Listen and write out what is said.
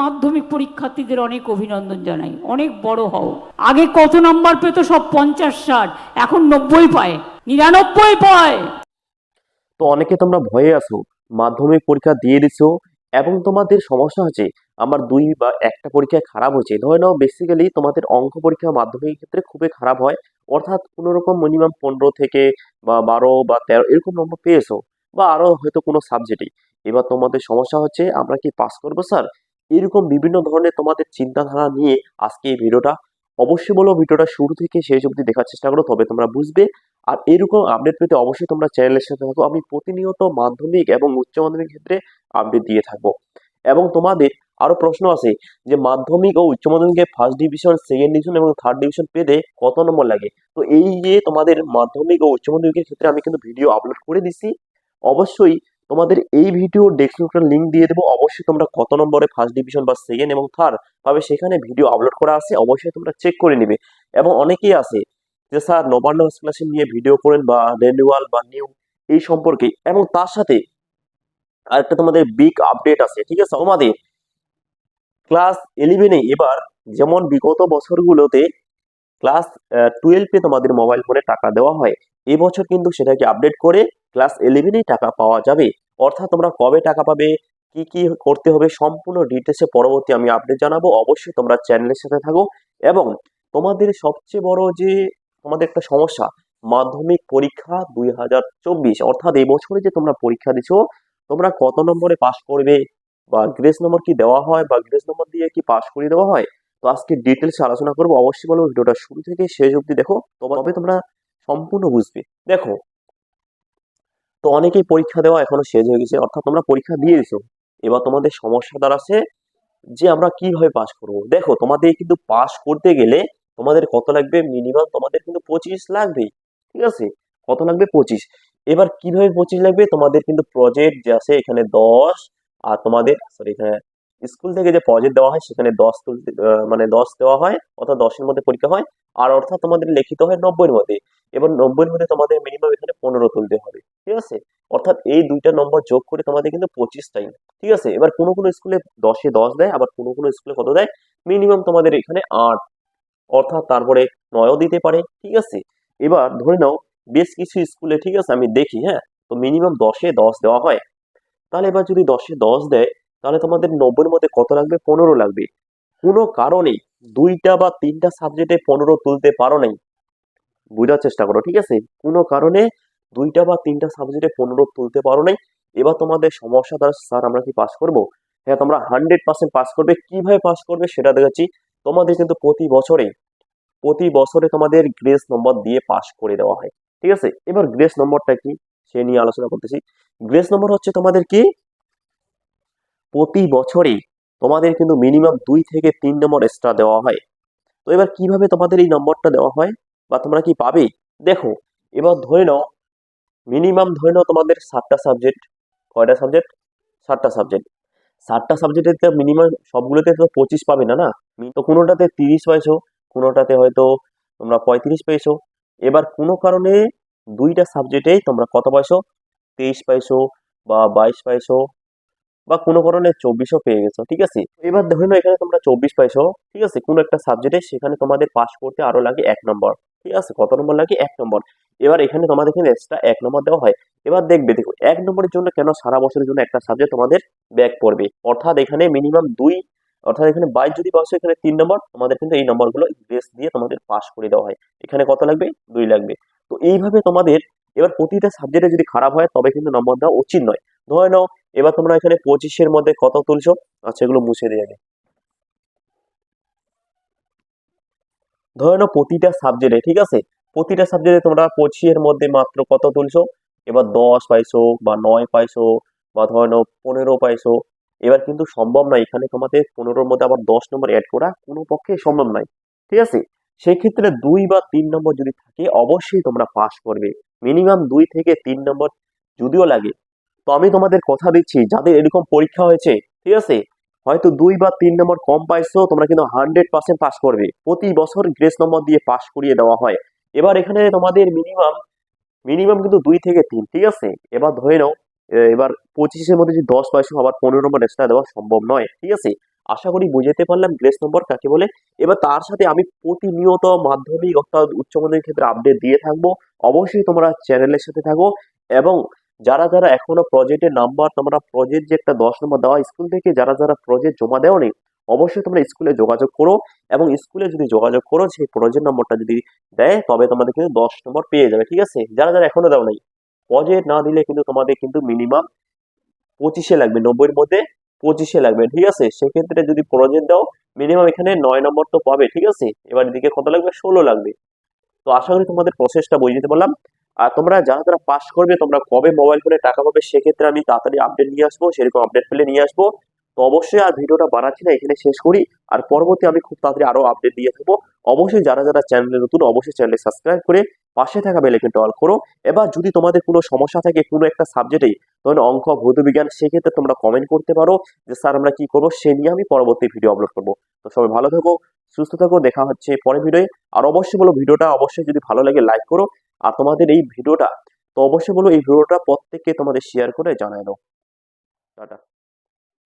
মাধ্যমিক পরীক্ষার্থীদের অনেক অভিনন্দন জানাই, অনেক বড় হও। আগে কত নাম্বার পেত? সব পঞ্চাশ, ষাট, এখন নব্বই পায়, নিরানব্বই পায়। তো অনেকে তোমরা ভয়ে আছো, মাধ্যমিক পরীক্ষা দিয়ে দিছো, এবং তোমাদের সমস্যা হচ্ছে, আমার দুই বা একটা পরীক্ষায় খারাপ হয়েছে ধরে নাও বেসিক্যালি তোমাদের অঙ্ক পরীক্ষা মাধ্যমিক ক্ষেত্রে খুবই খারাপ হয়, অর্থাৎ কোনো রকম মিনিমাম পনেরো থেকে বা বারো বা তেরো এরকম নম্বর পেয়েছ, বা আরও হয়তো কোনো সাবজেক্টে এবার তোমাদের সমস্যা হচ্ছে, আমরা কি পাস করব স্যার এরকম বিভিন্ন ধরনের তোমাদের চিন্তাধারা নিয়ে আজকে এই ভিডিওটা। অবশ্যই বলো ভিডিওটা শুরু থেকে শেষ অবধি দেখার চেষ্টা করো, তবে তোমরা বুঝবে। আর এরকম আপডেট পেতে অবশ্যই তোমরা চ্যানেলের সাথে থাকো। আমি প্রতিনিয়ত মাধ্যমিক এবং উচ্চ মাধ্যমিক ক্ষেত্রে আপডেট দিয়ে থাকব। এবং তোমাদের আরও প্রশ্ন আছে যে মাধ্যমিক ও উচ্চ মাধ্যমিকে ফার্স্ট ডিভিশন সেকেন্ড ডিভিশন এবং থার্ড ডিভিশন পেতে কত নম্বর লাগে? তো এই যে তোমাদের মাধ্যমিক ও উচ্চ মাধ্যমিকের ক্ষেত্রে আমি কিন্তু ভিডিও আপলোড করে দিছি। অবশ্যই তোমাদের এই ভিডিও ডেসক্রিপশন লিঙ্ক দিয়ে দেবো। অবশ্যই তোমরা কত নম্বরে ফার্স্ট ডিভিশন বা সেকেন্ড এবং থার্ড পাবে সেখানে ভিডিও আপলোড করা আছে, অবশ্যই তোমরা চেক করে নিবে। এবং অনেকেই আছে যে, স্যার, নবান্ন স্কলারশিপ নিয়ে ভিডিও করেন বা রেনুয়াল বা নিউ এই সম্পর্কে। এবং তার সাথে আরেকটা তোমাদের বিগ আপডেট আছে, ঠিক আছে? তোমাদের ক্লাস ইলেভেনে এবার যেমন বিগত বছরগুলোতে ক্লাস টুয়েলভে তোমাদের মোবাইল ফোনে টাকা দেওয়া হয় এবছর কিন্তু সেটাকে আপডেট করে ক্লাস ইলেভেনেই টাকা পাওয়া যাবে। অর্থাৎ তোমরা কবে টাকা পাবে, কি কি করতে হবে, সম্পূর্ণ ডিটেলসে পরবর্তী আমি আপডেট জানাব। অবশ্যই তোমরা চ্যানেলের সাথে থাকো এবং তোমাদের সবচেয়ে বড় যে তোমাদের একটা সমস্যা, মাধ্যমিক পরীক্ষা দুই হাজার চব্বিশ, অর্থাৎ এই বছরে যে তোমরা পরীক্ষা দিছো, তোমরা কত নম্বরে পাস করবে বা গ্রেস নম্বর কি দেওয়া হয় বা গ্রেস নম্বর দিয়ে কি পাস করিয়ে দেওয়া হয়, তো আজকে ডিটেলসে আলোচনা করব। অবশ্যই বলব ভিডিওটা শুরু থেকে শেষ অবধি দেখো, তবে তোমরা সম্পূর্ণ বুঝবে। দেখো তো অনেকেই পরীক্ষা দেওয়া এখনও শেষ হয়ে গেছে। অর্থাৎ তোমরা পরীক্ষা দিয়ে দিছো এবার তোমাদের সমস্যা দাঁড়াচ্ছে যে আমরা কীভাবে পাস করব। দেখো, তোমাদের কিন্তু পাস করতে গেলে তোমাদের কত লাগবে? মিনিমাম তোমাদের কিন্তু পঁচিশ লাগবেই, ঠিক আছে? কত লাগবে? পঁচিশ। এবার কীভাবে পঁচিশ লাগবে? তোমাদের কিন্তু প্রজেক্ট যে আছে এখানে দশ, আর তোমাদের সরি এখানে স্কুল থেকে যে প্রজেক্ট দেওয়া হয় সেখানে দশ তুলতে মানে দশ দেওয়া হয়, অর্থাৎ দশের মধ্যে পরীক্ষা হয়, আর অর্থাৎ তোমাদের লিখিত হয় নব্বইয়ের মধ্যে। এবার নব্বইয়ের মধ্যে তোমাদের মিনিমাম এখানে পনেরো তুলতে হবে। ঠিক আছে? অর্থাৎ এই দুইটা নম্বর যোগ করে তোমাদের কিন্তু পঁচিশ টাইম ঠিক আছে? এবার কোনো কোনো স্কুলে দশে দশ দেয়, আবার কোনো কোনো স্কুলে কত দেয়? মিনিমাম তোমাদের এখানে আট। অর্থাৎ তারপরে নয়ও দিতে পারে, ঠিক আছে? এবার ধরে নাও, বেশ কিছু স্কুলে ঠিক আছে? আমি দেখি হ্যাঁ? তো মিনিমাম দশে দশ দেওয়া হয়। তাহলে এবার যদি দশে দশ দেয়, তাহলে তোমাদের নব্বইয়ের মধ্যে কত লাগবে? পনেরো লাগবে। কোনো কারণে দুইটা বা তিনটা সাবজেক্টে পনেরো তুলতে পারো নাই। বোঝার চেষ্টা করো, ঠিক আছে? কোনো কারণে দুইটা বা তিনটা সাবজেক্টে পনেরো তুলতে পারো নাই। এবার তোমাদের সমস্যা দ্বারা স্যার আমরা কি পাস করব? হ্যাঁ তোমরা হান্ড্রেড পার্সেন্ট পাস করবে। কীভাবে পাস করবে সেটা দেখাচ্ছি। তোমাদের কিন্তু প্রতি বছরে প্রতি বছরে তোমাদের গ্রেস নম্বর দিয়ে পাস করে দেওয়া হয়। ঠিক আছে? এবার গ্রেস নম্বরটা কি? সে নিয়ে আলোচনা করতেছি। গ্রেস নম্বর হচ্ছে তোমাদের কি? প্রতি বছরে তোমাদের কিন্তু মিনিমাম দুই থেকে তিন নম্বর এক্সট্রা দেওয়া হয়। তো এবার কীভাবে তোমাদের এই নম্বরটা দেওয়া হয় বা তোমরা কি পাবে? দেখো, এবার ধরে নাও মিনিমাম ধরে নাও তোমাদের সাতটা সাবজেক্ট কয়টা সাবজেক্ট সাতটা সাবজেক্ট সাতটা সাবজেক্টের তো মিনিমাম সবগুলোতে তো পঁচিশ পাবে না না? তো কোনোটাতে তিরিশ পাইছো, কোনোটাতে হয়তো তোমরা পঁয়ত্রিশ পেয়েছ। এবার কোনো কারণে দুইটা সাবজেক্টেই তোমরা কত পাইছো? তেইশ পাইছো বা বাইশ পাইছো বা কোনো কারণে চব্বিশও পেয়ে গেছো, ঠিক আছে? এবার ধরে নাও এখানে তোমরা চব্বিশ পাইছো, ঠিক আছে? কোনো একটা সাবজেক্টে সেখানে তোমাদের পাস করতে আরও লাগে এক নম্বর ঠিক আছে, কত নম্বর লাগে? এক নম্বর। এবার এখানে তোমাদের এখানে এক্সট্রা এক নম্বর দেওয়া হয়। এবার দেখবে, দেখো, এক নম্বরের জন্য কেন সারা বছরের জন্য একটা সাবজেক্ট তোমাদের ব্যাক পড়বে? অর্থাৎ এখানে মিনিমাম দুই, অর্থাৎ এখানে বাইশ যদি পাস এখানে তিন নম্বর, তোমাদের কিন্তু এই নম্বরগুলো বেস দিয়ে তোমাদের পাস করে দেওয়া হয়। এখানে কত লাগবে? দুই লাগবে। তো এইভাবে তোমাদের এবার প্রতিটা সাবজেক্টে যদি খারাপ হয়, তবে কিন্তু নম্বর দেওয়া উচিত নয়। ধরে নাও, এবার তোমরা এখানে পঁচিশের মধ্যে কত তুলছো? আচ্ছা এগুলো মুছে দিয়ে ধরে নাও প্রতিটা সাবজেক্টে ঠিক আছে? প্রতিটা সাবজেক্টে তোমরা পঁচিশের মধ্যে মাত্র কত তুলছো? এবার দশ পাইছো, বা নয় পাইছো, বা ধরে নাও পনেরো পাইছো। এবার কিন্তু সম্ভব নয়, এখানে তোমাদের পনেরোর মধ্যে আবার দশ নম্বর অ্যাড করা কোনো পক্ষে সম্ভব নয়, ঠিক আছে? সেক্ষেত্রে দুই বা তিন নম্বর যদি থাকে, অবশ্যই তোমরা পাস করবে। মিনিমাম দুই থেকে তিন নম্বর যদিও লাগে। তো আমি তোমাদের কথা দিচ্ছি, যাদের এরকম পরীক্ষা হয়েছে, ঠিক আছে? হয়তো দুই বা তিন নম্বর কম পাইছো, তোমরা কিন্তু হান্ড্রেড পার্সেন্ট পাস করবে। প্রতি বছর গ্রেস নম্বর দিয়ে পাস করিয়ে দেওয়া হয়। এবার এখানে তোমাদের মিনিমাম মিনিমাম কিন্তু দুই থেকে তিন, ঠিক আছে? এবার ধরে নাও এবার পঁচিশের মধ্যে যদি দশ পাইছো, আবার পনেরো নম্বর এক্সট্রা দেওয়া সম্ভব নয়, ঠিক আছে? আশা করি বুঝতে পারলাম গ্রেস নম্বর কাকে বলে। এবার তার সাথে আমি প্রতিনিয়ত মাধ্যমিক অর্থাৎ উচ্চ মাধ্যমিক ক্ষেত্রে আপডেট দিয়ে থাকব। অবশ্যই তোমরা চ্যানেলের সাথে থাকো এবং যারা যারা এখনও প্রজেক্টের নাম্বার তোমরা প্রজেক্ট যে একটা দশ নম্বর দেওয়া স্কুল থেকে যারা যারা প্রজেক্ট জমা দেওনি, অবশ্যই তোমরা স্কুলে যোগাযোগ করো এবং স্কুলে যদি যোগাযোগ করো, সেই প্রজেক্ট নম্বরটা যদি দেয়, তবে তোমাদের কিন্তু দশ নম্বর পেয়ে যাবে, ঠিক আছে? যারা যারা এখনও দাও নাই প্রজেক্ট না দিলে কিন্তু তোমাদের কিন্তু মিনিমাম পঁচিশে লাগবে, নব্বইয়ের মধ্যে পঁচিশে লাগবে, ঠিক আছে? সেক্ষেত্রে যদি প্রজেক্ট দাও মিনিমাম এখানে নয় নম্বর তো পাবে, ঠিক আছে? এবার এদিকে কত লাগবে? ষোলো লাগবে। তো আশা করি তোমাদের প্রসেসটা বুঝে দিতে পারলাম। আর তোমরা যারা যারা পাস করবে, তোমরা কবে মোবাইল ফোনে টাকা পাবে সেক্ষেত্রে আমি তাড়াতাড়ি আপডেট নিয়ে আসব, সেরকম আপডেট পেলে নিয়ে আসব। তো অবশ্যই আর ভিডিওটা বানাচ্ছি না, এখানে শেষ করি। আর পরবর্তী আমি খুব তাড়াতাড়ি আরও আপডেট দিয়ে থাকব। অবশ্যই যারা যারা চ্যানেলে নতুন, অবশ্যই চ্যানেলে সাবস্ক্রাইব করে পাশে থাকা বেলাইকনটা অল করো। এবার যদি তোমাদের কোনো সমস্যা থাকে, কোনো একটা সাবজেক্টেই ধরুন অঙ্ক ভৌত বিজ্ঞান সেক্ষেত্রে তোমরা কমেন্ট করতে পারো যে, স্যার, আমরা কি করব? সে নিয়ে আমি পরবর্তী ভিডিও আপলোড করব। তো সবাই ভালো থাকো, সুস্থ থাকো, দেখা হচ্ছে পরের ভিডিওয়ে আর অবশ্যই বলো ভিডিওটা অবশ্যই যদি ভালো লাগে লাইক করো। আর তোমাদের এই ভিডিওটা, তো অবশ্যই বলো এই ভিডিওটা প্রত্যেককে তোমাদের শেয়ার করে জানাই দাও। টাটা।